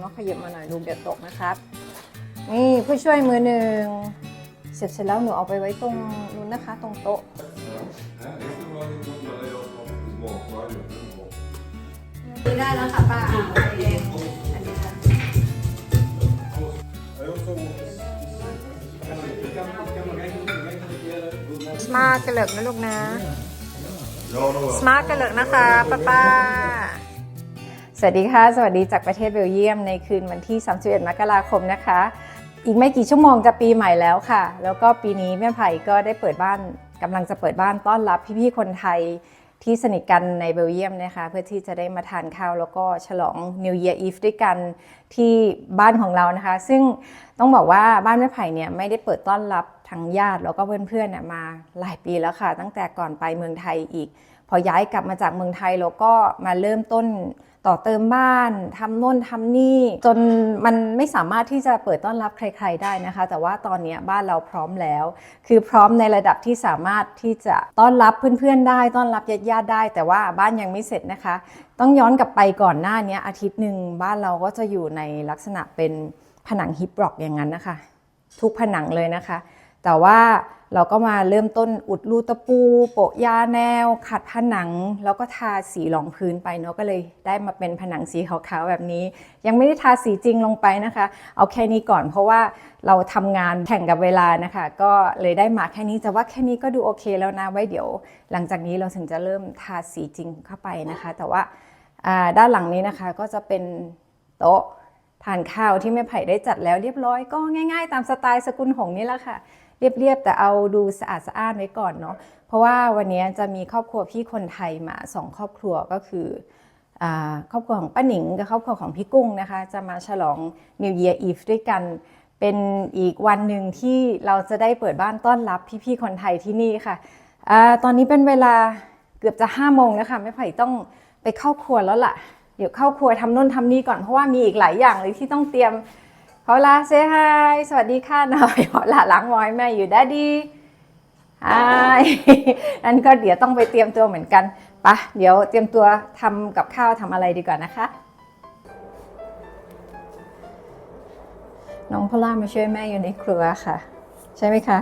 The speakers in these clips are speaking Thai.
แล้วก็ขยับมาหน่อยลูกเดี๋ยวตกนะครับ นี่ผู้ช่วยมือหนึ่งเสร็จเสร็จแล้วหนูเอาไปไว้ตรงนู้นนะคะ ตรงโต๊ะ Ja, det är bra att de där jag har smak varje gång. นี่ได้แล้วค่ะป้าโอเคอันนี้ค่ะ Ja, jag tar สมาร์ทกระเหลิกนะลูกนะ Ja, då สมาร์ทกระเหลิกนะคะป้าป้า สวัสดีค่ะ สวัสดีจากประเทศเบลเยียมในคืนวันที่ 31 มกราคมนะคะ อีกไม่กี่ชั่วโมงจะปีใหม่แล้วค่ะ แล้วก็ปีนี้แม่ไผ่ก็ได้เปิดบ้านกำลังจะเปิดบ้านต้อนรับพี่ๆคนไทยที่สนิทกันในเบลเยียมนะคะ เพื่อที่จะได้มาทานข้าวแล้วก็ฉลอง New Year Eve ด้วยกันที่บ้านของเรานะคะ ซึ่งต้องบอกว่าบ้านแม่ไผ่เนี่ยไม่ได้เปิดต้อนรับทั้งญาติแล้วก็เพื่อนๆมาหลายปีแล้วค่ะ ตั้งแต่ก่อนไปเมืองไทยอีก พอย้ายกลับมาจากเมืองไทยเราก็มาเริ่มต้น ต่อเติมบ้านทำโน่นทำนี่ จนมันไม่สามารถที่จะเปิดต้อนรับใคร ๆได้นะคะ แต่ว่าตอนนี้บ้านเราพร้อมแล้ว คือพร้อมในระดับที่สามารถที่จะต้อนรับเพื่อนๆได้ ต้อนรับญาติๆได้ แต่ว่าบ้านยังไม่เสร็จนะคะ ต้องย้อนกลับไปก่อนหน้านี้อาทิตย์หนึ่งบ้านเราก็จะอยู่ในลักษณะเป็นผนังฮิปบล็อกอย่างนั้นนะคะ ทุกผนังเลยนะคะ แต่ว่า เราก็มาเริ่มต้นอุดรูตะปู โปะยาแนว ขัดผนัง แล้วก็ทาสีรองพื้นไปเนาะก็เลยได้มาเป็นผนังสีขาวๆแบบนี้ ยังไม่ได้ทาสีจริงลงไปนะคะ เอาแค่นี้ก่อนเพราะว่าเราทำงานแข่งกับเวลานะคะ ก็เลยได้มาแค่นี้แต่ว่าแค่นี้ก็ดูโอเคแล้วนะไว้เดี๋ยว หลังจากนี้เราถึงจะเริ่มทาสีจริงเข้าไปนะคะ แต่ว่าด้านหลังนี้นะคะก็จะเป็นโต๊ะทานข้าวที่แม่ไผ่ได้จัดแล้วเรียบร้อยก็ง่าย ๆ ตามสไตล์สกุลหงนี่แหละค่ะ เรียบๆแต่เอาดูสะอาดสะอ้านไว้ก่อนเนาะเพราะว่าวันนี้จะมีครอบครัวพี่คนไทยมาสองครอบครัวก็คือครอบครัวของป้าหนิงกับครอบครัวของพี่กุ้งนะคะ จะมาฉลอง New Year Eve ด้วยกัน เป็นอีกวันหนึ่งที่เราจะได้เปิดบ้านต้อนรับพี่ๆคนไทยที่นี่ค่ะอตอนนี้เป็นเวลาเกือบจะ5้าโมงแล้วค่ะแม่ไผ่ต้องไปเข้าครัวแล้วล่ะ เดี๋ยวเข้าครัวทำน่นทำนี่ก่อนเพราะว่ามีอีกหลายอย่างเลยที่ต้องเตรียม พอลาเซฮายสวัสดีค่ะหน่อยพอลาล้างมอยแม่อยู่ได้ดีฮายนั่นก็เดี๋ยวต้องไปเตรียมตัวเหมือนกันปะเดี๋ยวเตรียมตัวทำกับข้าวทำอะไรดีกว่านะคะ น้องพอลล่ามาช่วยแม่อยู่ในครัวค่ะ ใช่ไหมคะ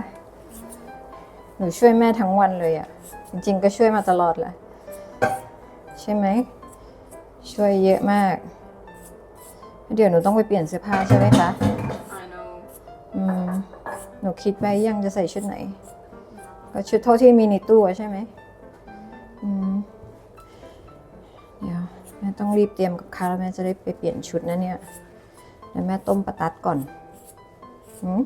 หนูช่วยแม่ทั้งวันเลยอะ่ะ จริง ๆ ก็ช่วยมาตลอดแหละใช่ไหมช่วยเยอะมาก เดี๋ยวหนูต้องไปเปลี่ยนเสื้อผ้าใช่ไหมคะ I know. อืม หนูคิดไว้ยังจะใส่ชุดไหน ก็ชุดเท่าที่มีในตู้อะใช่ไหมอืม เดี๋ยวแม่ต้องรีบเตรียมกับข้าวแล้วแม่จะได้ไปเปลี่ยนชุดนะเนี่ยเดี๋ยวแม่ต้มปลาตัดก่อนหืม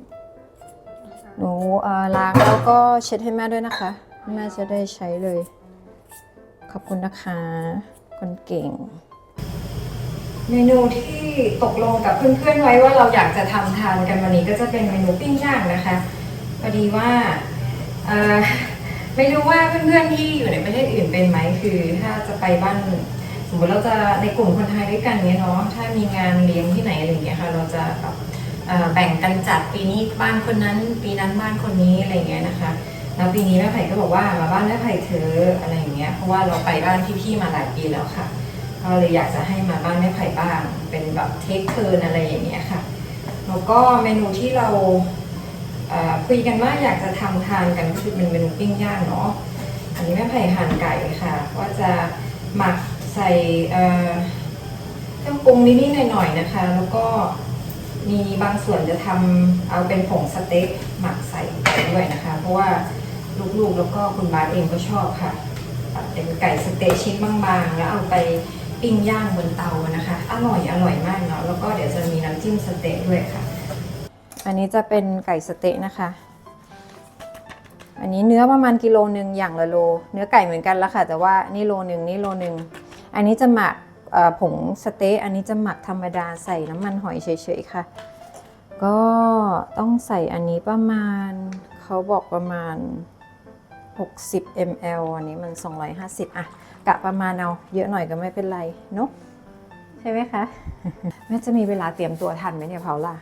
หนูเอ่อล้างแล้วก็เช็ดให้แม่ด้วยนะคะ แม่จะได้ใช้เลย ขอบคุณนะคะ คนเก่ง เมนูที่ตกลงกับเพื่อนๆไว้ว่าเราอยากจะทำทานกันวันนี้ก็จะเป็นเมนูปิ้งย่างนะคะพอดีว่าไม่รู้ว่าเพื่อนๆที่อยู่ในประเทศอื่นเป็นไหมคือ ถ้าจะไปบ้านสมมติเราจะในกลุ่มคนไทยด้วยกันเนี้ยเนาะถ้ามีงานเลี้ยงที่ไหนอะไรอย่างเงี้ยค่ะเราจะแบบแบ่งกันจัดปีนี้บ้านคนนั้น ปีนั้นบ้านคนนี้อะไรเงี้ยนะคะ แล้วปีนี้แม่ไผ่ก็บอกว่ามาบ้านแม่ไผ่เธออะไรอย่างเงี้ยเพราะว่าเราไปบ้านพี่ๆมาหลายปีแล้วค่ะ ก็เลยอยากจะให้มาบ้านแม่ไผ่บ้าง เป็นแบบเทคเทิร์นอะไรอย่างเงี้ยค่ะ แล้วก็เมนูที่เราคุยกันว่าอยากจะทำทานกันก็คือเป็นเมนูปิ้งย่างเนาะ อันนี้แม่ไผ่หั่นไก่ค่ะ ว่าจะหมักใส่เครื่องปรุงนิดๆหน่อยๆนะคะ แล้วก็มีบางส่วนจะทำเอาเป็นผงสเต็กหมักใส่ด้วยนะคะ เพราะว่าลูกๆแล้วก็คุณบาสเองก็ชอบค่ะ เป็นไก่สเต็กชิ้นบางๆ แล้วเอาไป ปิ้งย่างบนเตานะคะ อร่อยอร่อยมากเนาะแล้วก็เดี๋ยวจะมีน้ำจิ้มสเต็กด้วยค่ะ อันนี้จะเป็นไก่สเต๊ะนะคะ อันนี้เนื้อประมาณกิโลหนึ่งอย่างละโล เนื้อไก่เหมือนกันละค่ะ แต่ว่านี่โลหนึ่งนี่โลหนึ่งอันนี้จะหมักผงสเต๊ะอันนี้จะหมักธรรมดาใส่น้ำมันหอยเฉยๆค่ะ ก็ต้องใส่อันนี้ประมาณเขาบอกประมาณ 60 ml อันนี้มัน 250อะ กะประมาณเอาเยอะหน่อยก็ไม่เป็นไรเนาะใช่ไหมคะ แม่จะมีเวลาเตรียมตัวทันไหมเนี่ยเพาล่ะ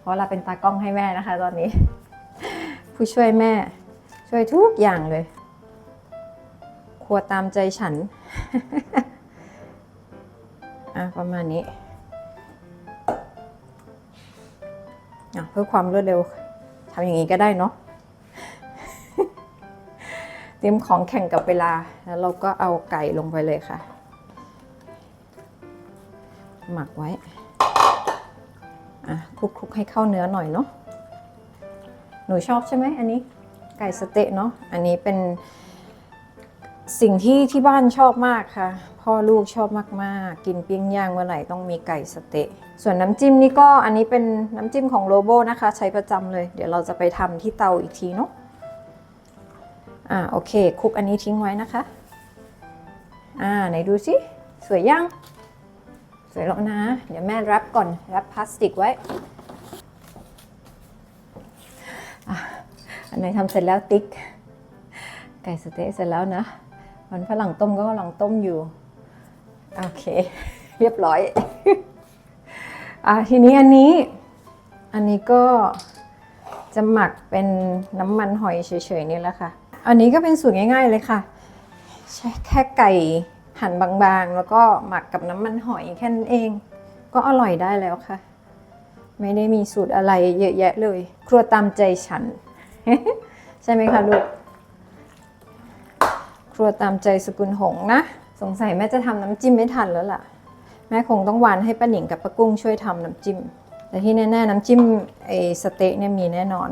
เพราะเราเป็นตากล้องให้แม่นะคะ ตอนนี้ ผู้ช่วยแม่ ช่วยทุกอย่างเลย ครัวตามใจฉันอะประมาณนี้อะเพื่อความรวดเร็วทำอย่างนี้ก็ได้เนาะ เตรียมของแข่งกับเวลา แล้วเราก็เอาไก่ลงไปเลยค่ะ หมักไว้อะคลุกๆให้เข้าเนื้อหน่อยเนาะหนูชอบใช่ไหมอันนี้ไก่สเต๊ะเนาะอันนี้เป็นสิ่งที่ที่บ้านชอบมากค่ะ พ่อลูกชอบมาก ๆ กินปิ้งย่างเมื่อไหร่ต้องมีไก่สเต๊ะส่วนน้ำจิ้มนี่ก็อันนี้เป็นน้ำจิ้มของโลโบนะคะ ใช้ประจำเลย เดี๋ยวเราจะไปทำที่เตาอีกทีเนาะ อ่าโอเคคุกอันนี้ทิ้งไว้นะคะ อ่าไหนดูสิสวยยัง สวยแล้วนะ เดี๋ยวแม่แรปก่อนแรปพลาสติกไว้อะอันไหนทำเสร็จแล้วติ๊ก ไก่สเต๊ะเสร็จแล้วนะมันฝรั่งต้มก็กำลังต้มอยู่ โอเค เรียบร้อย อะทีนี้อันนี้ อันนี้ก็จะหมักเป็นน้ำมันหอยเฉยๆนี่แหละค่ะ อันนี้ก็เป็นสูตรง่าย ๆ เลยค่ะ ใช้แค่ไก่หั่นบางๆ แล้วก็หมักกับน้ำมันหอยแค่นั้นเอง ก็อร่อยได้แล้วค่ะ ไม่ได้มีสูตรอะไรเยอะแยะเลย ครัวตามใจฉัน ใช่ไหมคะลูก ครัวตามใจสกุลหงนะ สงสัยแม่จะทำน้ำจิ้มไม่ทันแล้วล่ะ แม่คงต้องวานให้ป้าหนิงกับป้ากุ้งช่วยทำน้ำจิ้ม แต่ที่แน่ๆน้ำจิ้มไอสเต๊ะเนี่ยมีแน่นอน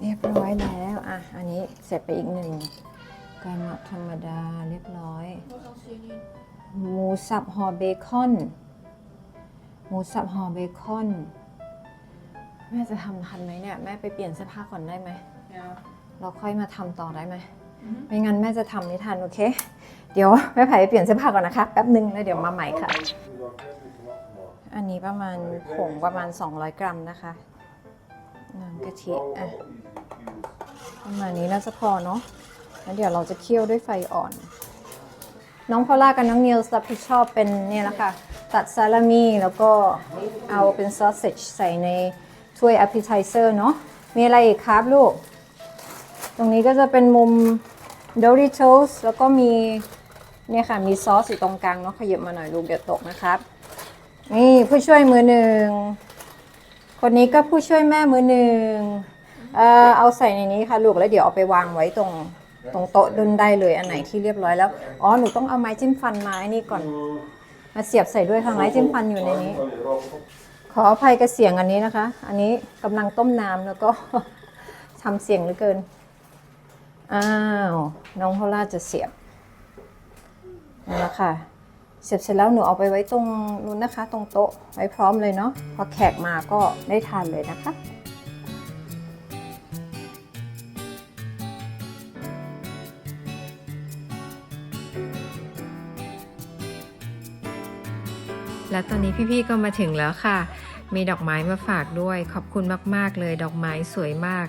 เรียบร้อยแล้วอะอันนี้เสร็จไปอีกหนึ่งไก่หมักธรรมดาเรียบร้อย หมูสับห่อเบคอน หมูสับห่อเบคอน แม่จะทำทันไหมเนี่ย แม่ไปเปลี่ยนเสื้อผ้าก่อนได้ไหม Yeah. เราค่อยมาทำต่อได้ไหม ไม่งั้นแม่จะทำไม่ทันโอเค เดี๋ยวแม่ไผ่ไปเปลี่ยนเสื้อผ้าก่อนนะคะแป๊บหนึ่งแล้วเดี๋ยวมาใหม่ค่ะ อันนี้ประมาณผงประมาณ 200 กรัมนะคะ น้ำกะทิอะประมาณนี้น่าจะพอเนาะแล้วเดี๋ยวเราจะเคี่ยวด้วยไฟอ่อน น้องพอลล่ากับน้องนิวส์รับผิดชอบเป็นเนี่ยแหละค่ะตัดซาลามี่แล้วก็เอาเป็นซอสเซจใส่ในถ้วย appetizer เนาะมีอะไรอีกครับลูก ตรงนี้ก็จะเป็นมุม Doritos แล้วก็มีเนี่ยค่ะมีซอสอยู่ตรงกลางเนาะขยับมาหน่อยลูกเดี๋ยวตกนะครับ นี่ผู้ช่วยมือหนึ่ง คนนี้ก็ผู้ช่วยแม่มือหนึ่งเออเอาใส่ในนี้ค่ะลูกแล้วเดี๋ยวเอาไปวางไว้ตรงตรงโต๊ะดุนได้เลยอันไหนที่เรียบร้อยแล้ว อ๋อหนูต้องเอาไม้จิ้มฟันมาไอ้นี่ก่อน มาเสียบใส่ด้วยค่ะไม้จิ้มฟันอยู่ในนี้ ขออภัยกับเสียงอันนี้นะคะ อันนี้กำลังต้มน้ำแล้วก็ทำเสียงเหลือเกิน อ้าว น้องโฮล่าจะเสียบนั่นแหละค่ะ เสียบเสร็จแล้วหนูเอาไปไว้ตรงนู้นนะคะ ตรงโต๊ะไว้พร้อมเลยเนาะพอแขกมาก็ได้ทานเลยนะคะและตอนนี้พี่ๆก็มาถึงแล้วค่ะ มีดอกไม้มาฝากด้วย ขอบคุณมากๆเลย ดอกไม้สวยมาก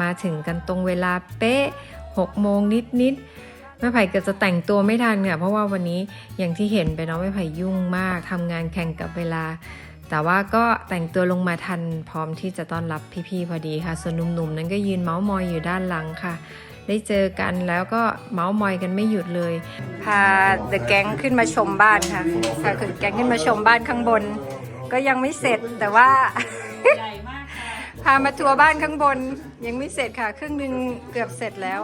มาถึงกันตรงเวลาเป๊ะ6โมงนิดๆ แม่ไผ่เก็จะแต่งตัวไม่ทันค่ะเพราะว่าวันนี้อย่างที่เห็นไปเนาะแม่ไผ่ยุ่งมากทำงานแข่งกับเวลา แต่ว่าก็แต่งตัวลงมาทันพร้อมที่จะต้อนรับพี่ๆพอดีค่ะ ส่วนหนุ่มๆนั้นก็ยืนเมาส์มอยอยู่ด้านหลังค่ะ ได้เจอกันแล้วก็เมาส์มอยกันไม่หยุดเลย พาเดอะแก๊งขึ้นมาชมบ้านค่ะพาคือแก๊งขึ้นมาชมบ้านข้างบน ก็ยังไม่เสร็จแต่ว่าใหญ่มากพามาทัวร์บ้านข้างบน ยังไม่เสร็จค่ะ ครึ่งหนึ่งเกือบเสร็จแล้ว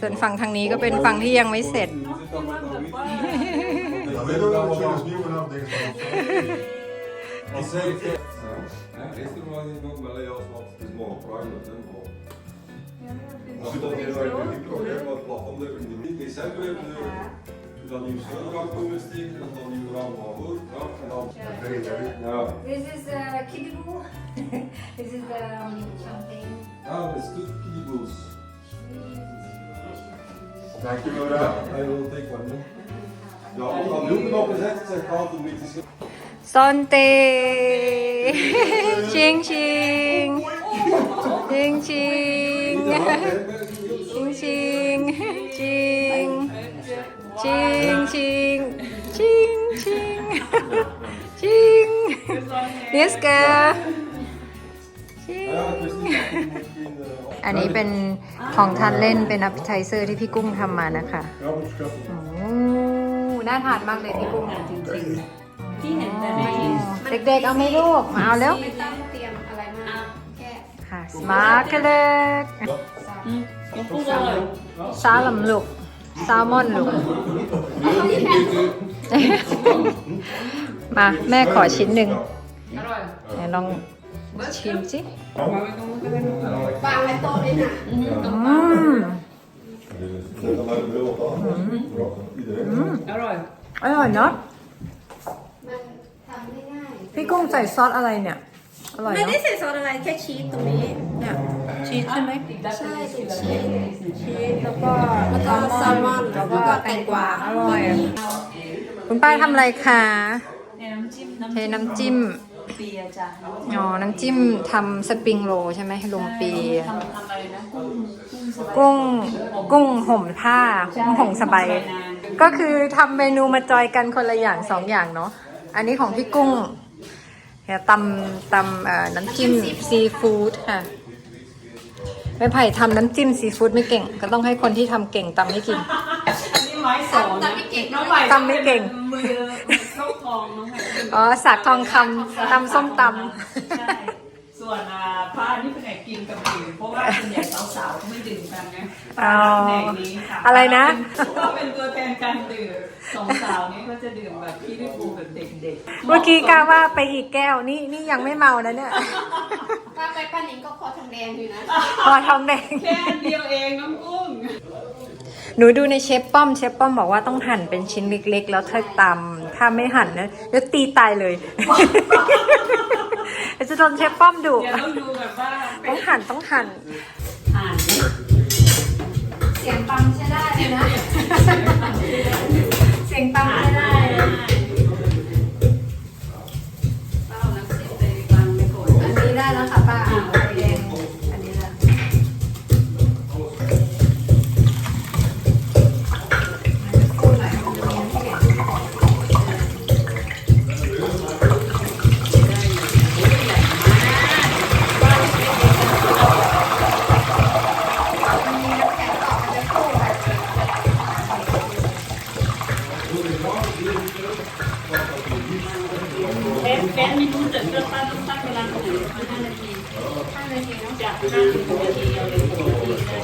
ส่วนฝั่งทางนี้ก็เป็นฝั่งที่ยังไม่เสร็จๆเนาะที่ว่าแบบว่า Ja, we doen het misschien nieuw vanaf deze Ik zeg het. Ja, restaurant is nog wel heel wat het is maar private hè, maar als je dat heel erg niet probleem wat plafond hebben in de december hebben we dat nieuw schoonrak komen steken en dan nieuw raam van voor ja, en dan ja This is uh, kiddie This is the champagne. ja dat is goed Thank you, Yoda. I will take one. Ja, we gaan nu nog eens Ching ching! Ching ching! Ching ching! Ching! Ching ching! Ching ching! Ching! อันนี้เป็นของทานเล่นเป็น appetizer ที่พี่กุ้งทำมานะคะ Ja, moet je โอ้น่าทานมากเลยพี่กุ้งจริงๆที่เห็นแต่ในเด็กๆเอาไหม่ลูกมาเอาแล้วไม่ต้องเตรียมอะไรมากแค่ค่ะสมาร์ทเลยอืมน้องกุ้งอร่อยซาลัมลูกแซลมอนลูกมาแม่ขอชิ้นหนึ่งไหนลอง ชิมสิวางไว้โต๊ะเลยนะอืม Zet dat uit de wil op Ja, iedereen. อร่อย อร่อยเนาะมันทำไม่ง่ายพี่กุ้งใส่ซอสอะไรเนี่ย อร่อยไม่ได้เนาะใส่ซอสอะไรแค่ชีสตรงนี้เนี่ยชีสใช่ไหมใช่เป็นชีสชีสแล้วก็แล้วก็แซลมอนแล้วก็แตงกวาอร่อย คุณป้าทำอะไรคะเนี่ยน้ำจิ้มเทน้ำจิ้ม เปียจ้ะอ๋อ น้ำจิ้มทำสปริงโรลใช่ไหมลงปีทำทำอะไรนะกุ้งกุ้งสบายกุ้งกุ้งห่มผ้ากุ้งห่มสบาย ก็คือทำเมนูมาจอยกันคนละอย่างสองอย่างเนาะ อันนี้ของพี่กุ้งเดี๋ยวตำตำเอ่อน้ำจิ้มซีฟู้ดค่ะไม่ไผ่ทำน้ำจิ้มซีฟู้ดไม่เก่ง ก็ต้องให้คนที่ทำเก่งตำให้กิน อันนี้ไม้สองนะน้องใหม่ตำไม่เก่ง มือโชคทองน้องใหม่อ๋อสากทองคำตำส้มตใช่ส่วนอ่าผ้านี่เป็นไหนกินกับดื่มเพราะว่าส่วนใหญ่สาวๆเขาไม่ดื่มกันไงอ๋อแผนกนี้ค่ะอะไรนะ ก็เป็นตัวแทนการดื่มสองสาวนี่ก็จะดื่มแบบพี่ลิฟูแบบเด็กำๆเมื่อกี้กาว่าไปอีกแก้วนี่นี่ยังไม่เมานะเนี่ยป้าไปป้านิงก็คอทองแดงอยู่นะพอทองแดงแค่อันเดียวเองน้องกุ้ง หนูดูในเชฟป้อมเชฟป้อมบอกว่าต้องหั่นเป็นชิ้นเล็กๆ แล้วเธอตำถ้าไม่หั่นนะเดี๋ยวตีตายเลยเดี๋ยวจะโดนเชฟป้อมดุเดี๋ยวต้องดูแบบว่าต้องหั่นต้องหั่นอ่านเสียงปังใช้ได้เลยนะเสียงปังไม่ได้เต้าน้ำจิ้มไปวางไปก่อนอันนี้ได้แล้วค่ะป้า เฟสเฟสมีรู้จักเลือกตั้งต้องตั้งเวลาเท่าไหร่ห้านาทีห้านาทีต้องจากห้าถึงหกนาทีเอาเลยหกนาทีได้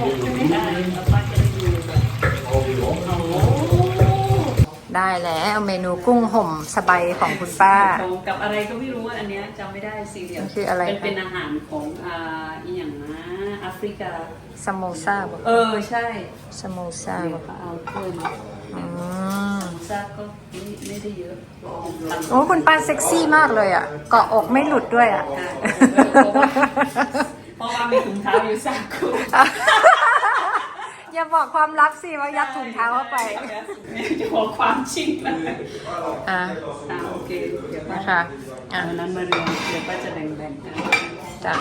หกไม่ได้เอาป้าจะได้ดูแบบโอ้โหได้แล้วเมนูกุ้งห่มสบายของคุณป้าของกับอะไรก็ไม่รู้อันเนี้ยจำไม่ได้สิเดียวมันคืออะไรเป็นคะเป็นอาหารของอ่าอีหยังนะ แอฟริกา สโมซาบอกเออใช่สโมซาเดี๋บยวอกเอาถ้วยมาอืมซาก็ไม่ไม่ได้เยอะทำโอ้คุณป้าเซ็กซี่มากเลยอะ เกาะอกไม่หลุดด้วยอะเพราะว่ามีถุงเท้าอยู่สามคู่อย่าบอกความลับสิว่ายัดถุงเท้าเข้าไปจะบอกความจริงนะอะอ่าโอเคเดี๋ยวป้านะคะ อะเอานั้นมาเรียงเดี๋ยวป้าจะแบ่งๆกัน จ้ะ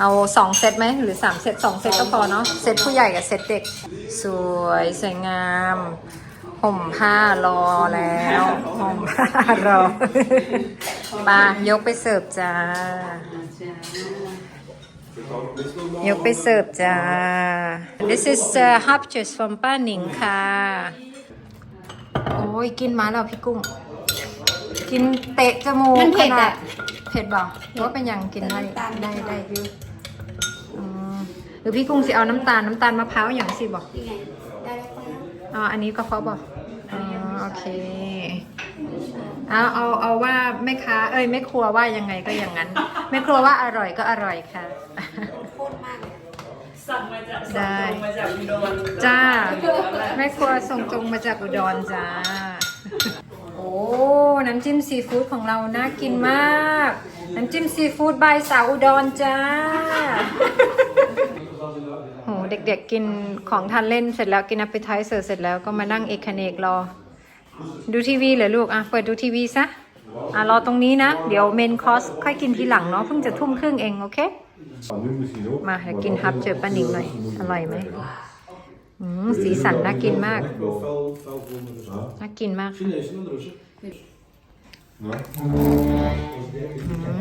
เอาสองเซตไหมหรือสามเซตสองเซตก็พอเนาะเซตผู้ใหญ่กับเซตเด็ก สวยสวยงามห่มผ้ารอแล้วห่มผ้ารอปายกไปเสิร์ฟจ้า ยกไปเสิร์ฟจ้า This is uh, hapjes from ป้าหนิงค่ะ โอ้ย กินมาแล้วพี่กุ้ง กินเตะจมูกมันเผ็ดขนาอะเผ็ดบ่ว่าเป็นยังกินได้น้ำตาลได้ได้วิวอืมหรือพี่กุ้งสิเอาน้ำตาลน้ำตาลมะพร้าวอย่างสิบอกนี่ไงได้แล้วอ๋ออันนี้ก็เขาบอกอ๋อโอเคเอาเอาเอาว่าแม่ค้าเอ้ยแม่ครัวว่ายังไงก็อย่างนั้นแม่ครัวว่าอร่อยก็อร่อยค่ะ โคตรมากเลยสั่งมาจากได้ สั่งตรงมาจากอุดรจ้า แม่ครัวส่งตรงมาจากอุดรจ้าโอ้ น้ำจิ้มซีฟู้ดของเราน่ากินมาก น้ำจิ้มซีฟู้ดใบสาวอุดรจ้า โห เด็กๆกินของทานเล่นเสร็จแล้วกินอัปเปอร์ไทเซอร์เสร็จแล้วก็มานั่งเอกคเนกรอ ดูทีวีเหรอลูก อะ เปิดดูทีวีซะ อะ รอตรงนี้นะ เดี๋ยวเมนคอสค่อยกินทีหลังเนาะ เพิ่งจะทุ่มครึ่งเอง โอเค มาเดี๋ยวกินฮับเจอป้าหนิงหน่อย อร่อยไหมสีสันน่ากินมาก น่ากินมาก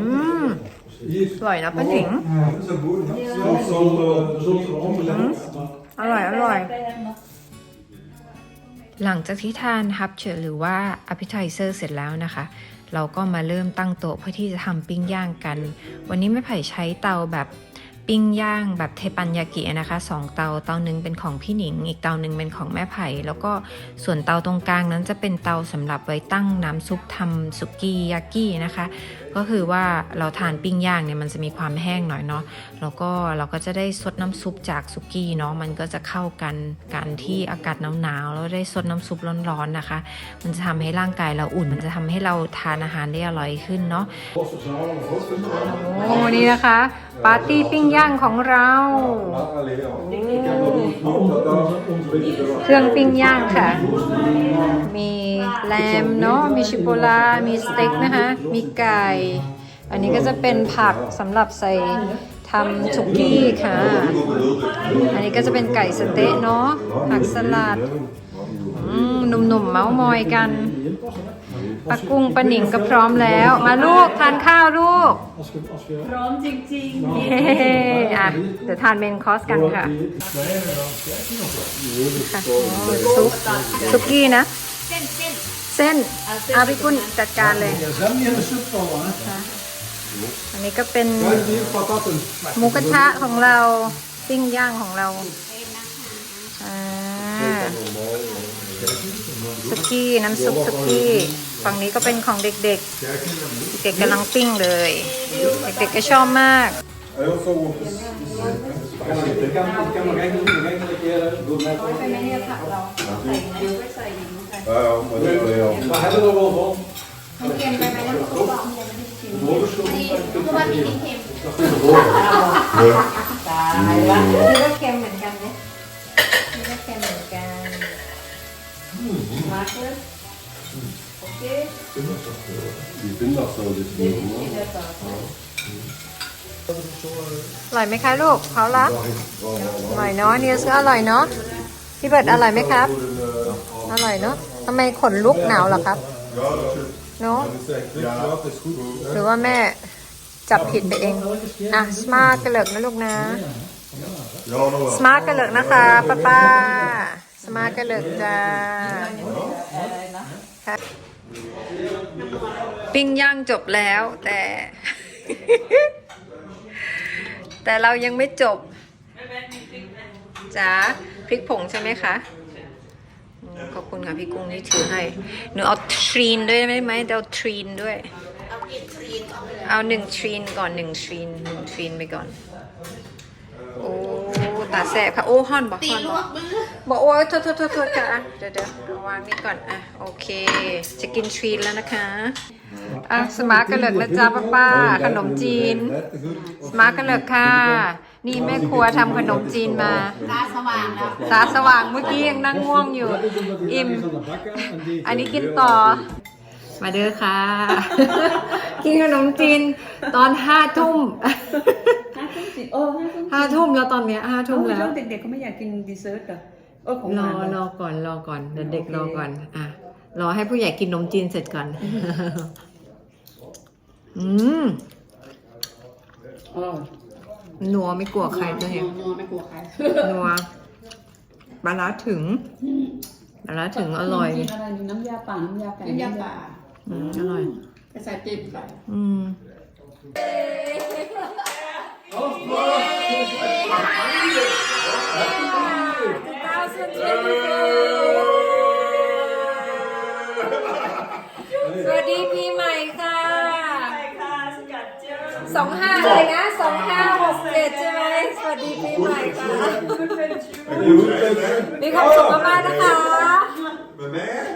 อืมอร่อยนะป้าหนิง Dat is een boer. Of zal, eh, zult er omgelegd. อร่อย อร่อย หลังจากที่ทานฮับเชอหรือว่า appetizer เสร็จแล้วนะคะ เราก็มาเริ่มตั้งโต๊ะเพื่อที่จะทำปิ้งย่างกัน วันนี้แม่ไผ่ใช้เตาแบบ ปิ้งย่างแบบเทปันยากินะคะสองเตาเตาหนึ่งเป็นของพี่หนิง อีกเตาหนึ่งเป็นของแม่ไผ่ แล้วก็ส่วนเตาตรงกลางนั้นจะเป็นเตาสำหรับไว้ตั้งน้ำซุปทำสุกี้ยากินะคะ ก็คือว่าเราทานปิ้งย่างเนี่ยมันจะมีความแห้งหน่อยเนาะแล้วก็เราก็จะได้ซดน้ำซุปจากสุกี้เนาะมันก็จะเข้ากันการที่อากาศหนาวๆแล้วได้ซดน้ำซุปร้อนๆนะคะ มันจะทำให้ร่างกายเราอุ่น มันจะทำให้เราทานอาหารได้อร่อยขึ้นเนาะโอ้นี่นะคะ ปาร์ตี้ปิ้งย่างของเราเครื่องปิ้งย่างค่ะ มีแลมเนาะมีชิโปลามีสเต็กนะคะ มีไก่อันนี้ก็จะเป็นผักสำหรับใส่ทำสุกี้ค่ะ อันนี้ก็จะเป็นไก่สะเต๊ะเนาะผักสลัดอืมหนุ่มๆเมาส์มอยกันปลากุ้งปลาหนิงก็พร้อมแล้ว มาลูกทานข้าวลูก พร้อมจริงเย้อะเดี๋ยวทานเมนคอร์สกันค่ะค่ะโอ้ซุปซุกี้นะๆ เส้นเส้นเส้นอาพี่กุลจัดการเลย Ja, ze hebben niet in de soep vallen, hè? อันนี้ก็เป็น Kijk, hier patatten. หมูกระทะของเราปิ้งย่างของเราอ่าสุกี้น้ำซุปสุกี้ฝั่งนี้ก็เป็นของเด็กๆ เด็กๆกำลังปิ้งเลย เด็กๆก็ชอบมาก Hij was zo op. Ik kan, ik kan nog eigenlijk nog enkele keren doen met... Ja, ja, maar dat is alleen al. Maar hebben we er wel van. ตายละนี่ก็เค็มเหมือนกันเนี่ยนี่ก็เค็มเหมือนกันมาเกินโอเค Die pindasaus is niet goed. อร่อยไหมคะลูกเขาละ อร่อยเนาะนี่ก็อร่อยเนาะพี่เบิร์ดอร่อยไหมครับ อร่อยเนาะ ทำไมขนลุกหนาวเหรอครับ เนาะหรือว่าแม่จับผิดไปเอง อะ สมาร์ทกระเลิกนะลูกนะ สมาร์ทกระเลิกนะคะป้าป้าสมาร์ทกระเลิกจ้าปิ้งย่างจบแล้วแต่ แต่เรายังไม่จบจ้าพริกผงใช่ไหมคะ ขอบคุณค่ะพี่กุ้งที่ถือให้ หนูเอาทรีนด้วยได้ไหมเดี๋ยวทรีนด้วยเอาหนึ่งทรีนก่อนหนึ่งทรีนหนึ่งทรีนไปก่อน โอ้ตาแสบค่ะ โอ้ฮอนบอกฮอนบอกบอกโอ้ยโทษโทษโทษโทษค่ะอะเดี๋ยวเดี๋ยวเอาวางนี่ก่อน อะ โอเค จะกินทรีนแล้วนะคะ อะ สมาร์ทกระเหลิกนะจ๊ะป้าป้าขนมจีน สมาร์ทกระเหลิกค่ะ นี่แม่ครัวทำขนมจีนมา ตาสว่างแล้ว ตาสว่างเมื่อกี้ยังนั่งง่วงอยู่ อิ่ม Van de bakken en die... อันนี้กินต่อ มาเด้อค่ะ กินขนมจีนตอนห้าทุ่มห้าทุ่มสิเออห้าทุ่มห้าทุ่มแล้วตอนเนี้ยห้าทุ่มแล้ว เด็กๆก็ไม่อยากกินดีเซอร์ตเหรอเออของรหอวานรอก่อนรอก่อนเดี๋ยวเด็กรอก่อน อะ รอให้ผู้ใหญ่กินนมจีนเสร็จก่อน อืม อร่อย นัวไม่กลัวใครตัวเองนัวไม่กลัวใครนัวปลาร้าถึงปลาร้าถึงอร่อยกินอะไรนี่น้ำยาป่าน้ำยาไก่น้ำยาป่าอืมอร่อยไปใส่ติ่มไปอืมสวัสดีปี สองห้าเลยนะสองห้าหกเจ็ดใช่ไหมสวัสดีปีใหม่ค่ะมีความสุขมากๆนะคะ Bij mij?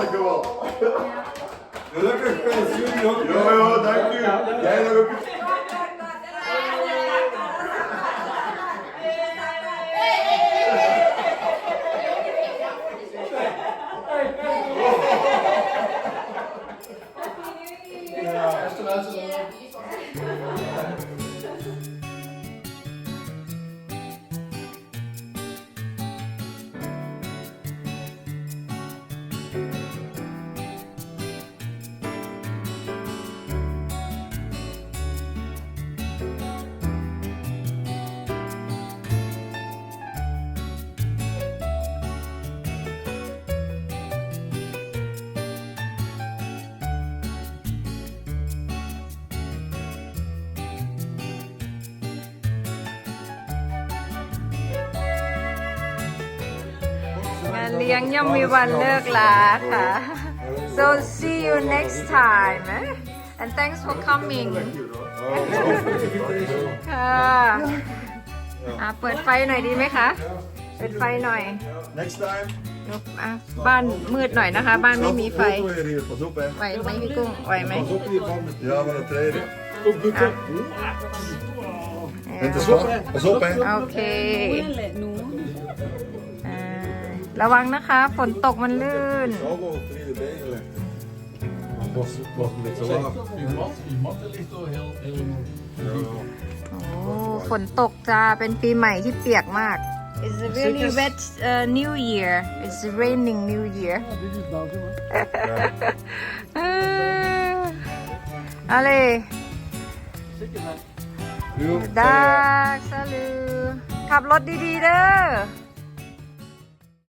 เลี้ยงย่อมมีวันเลิกลาค่ะ so see you next time eh? and thanks for coming ค่ะอะเปิดไฟหน่อยดีไหมคะ เปิดไฟหน่อย Next time. ยกอะบ้านมืดหน่อยนะคะ บ้านไม่มีไฟ Foto weer hier, pas op hè. ไหวไหมพี่กุ้ง ไหวไหม Pas op hiervan. Ja, van het rijden. อะ En het is wat. Pas op hè. โอเคนั่นแหละหนูอ่า ระวังนะคะ ฝนตกมันลื่น Al nog drie erbij gelegd. Het was, het was een beetje laag. Uw mat, uw matten ligt al heel, heel... โอ้ฝนตกจ้า เป็นปีใหม่ที่เปียกมาก It's a really wet uh, New Year It's raining New Year Dit is Belgium, hè. เอออะไร Zeker, hè. ดักสลูขับรถดีๆเด้อ